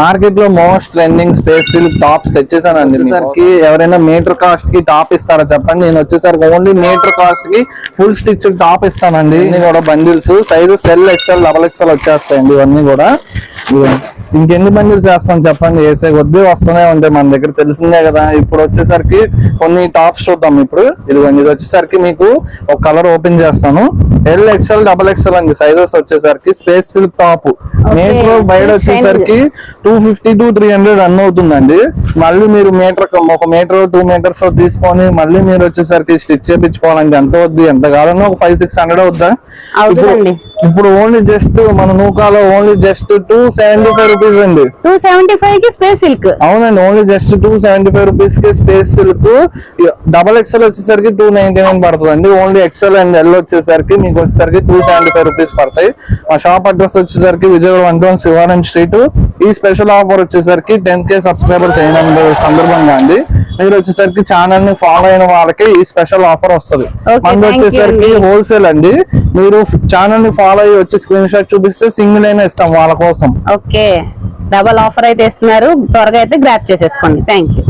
మార్కెట్లో most trending space silk tops తెచ్చేసానండి. వచ్చేసరికి ఎవరైనా మీటర్ కాస్ట్కి టాప్ ఇస్తారా చెప్పండి. నేను వచ్చేసరికి ఓన్లీ మీటర్ కాస్ట్కి ఫుల్ స్టిచ్ టాప్ ఇస్తానండి. ఇన్ని కూడా bundles. Size cell XL double XL వచ్చేస్తాయండి ఇవన్నీ కూడా. ఇంకెన్ని బండిల్స్ చేస్తాం చెప్పండి. వేసే కొద్దీ వస్తూనే ఉంటాయి. మన దగ్గర తెలిసిందే కదా. ఇప్పుడు వచ్చేసరికి కొన్ని టాప్స్ చూద్దాం ఇప్పుడు. ఇదిగోండి ఇది వచ్చేసరికి మీకు ఒక కలర్ ఓపెన్ చేస్తాను. ఎల్ ఎక్సెల్ డబల్ ఎక్సెల్ అండి. సైజెస్ వచ్చేసరికి స్పేస్ సిల్క్ టాప్. మీటర్ బయట వచ్చేసరికి two fifty to three hundred run అవుతుందండి. మళ్ళీ మీరు మీటర్ ఒక మీటర్ టూ మీటర్స్ తీసుకొని మళ్ళీ మీరు వచ్చేసరికి స్టిచ్ చేయించుకోవాలంటే ఎంత వద్దు ఎంత కావాలన్నా ఒక ఫైవ్ సిక్స్ హండ్రెడ్ అవుద్దా? ఇప్పుడు ఓన్లీ జస్ట్ మన నూకాలో only just two seventy five rupees అండి. టూ సెవెంటీ ఫైవ్కి స్పేస్ సిల్క్. అవునండి ఓన్లీ జస్ట్ టూ సెవెంటీ ఫైవ్ రూపీస్కి స్పేస్ సిల్క్. డబల్ ఎక్స్ఎల్ వచ్చేసరికి టూ నైన్టీ నైన్ పడుతుంది అండి ఓన్లీ ఎక్స్ఎల్ అండ్ ఎల్ వచ్చేసరికి మీకు వచ్చేసరికి టూ సెవెంటీ ఫైవ్ రూపీస్ పడతాయి. మా షాప్ అడ్రస్ వచ్చేసరికి Vijayawada one town Sivaram street. ఈ స్పెషల్ ఆఫర్ వచ్చేసరికి టెన్ కే సబ్స్క్రైబర్స్ అయిన సందర్భంగా అండి. మీరు వచ్చేసరికి ఛానల్ని ఫాలో అయిన వాళ్ళకి ఈ స్పెషల్ ఆఫర్ వస్తుంది. You వచ్చేసరికి. హోల్సేల్ అండి. మీరు ఛానల్ని ఫాలో అయ్యి వచ్చి స్క్రీన్ షాట్ చూపిస్తే సింగిల్ అయినా ఇస్తాం వాళ్ళ కోసం. ఓకే డబల్ ఆఫర్ అయితే ఇస్తున్నారు. త్వరగా అయితే గ్రాప్ చేసేసుకోండి. Thank you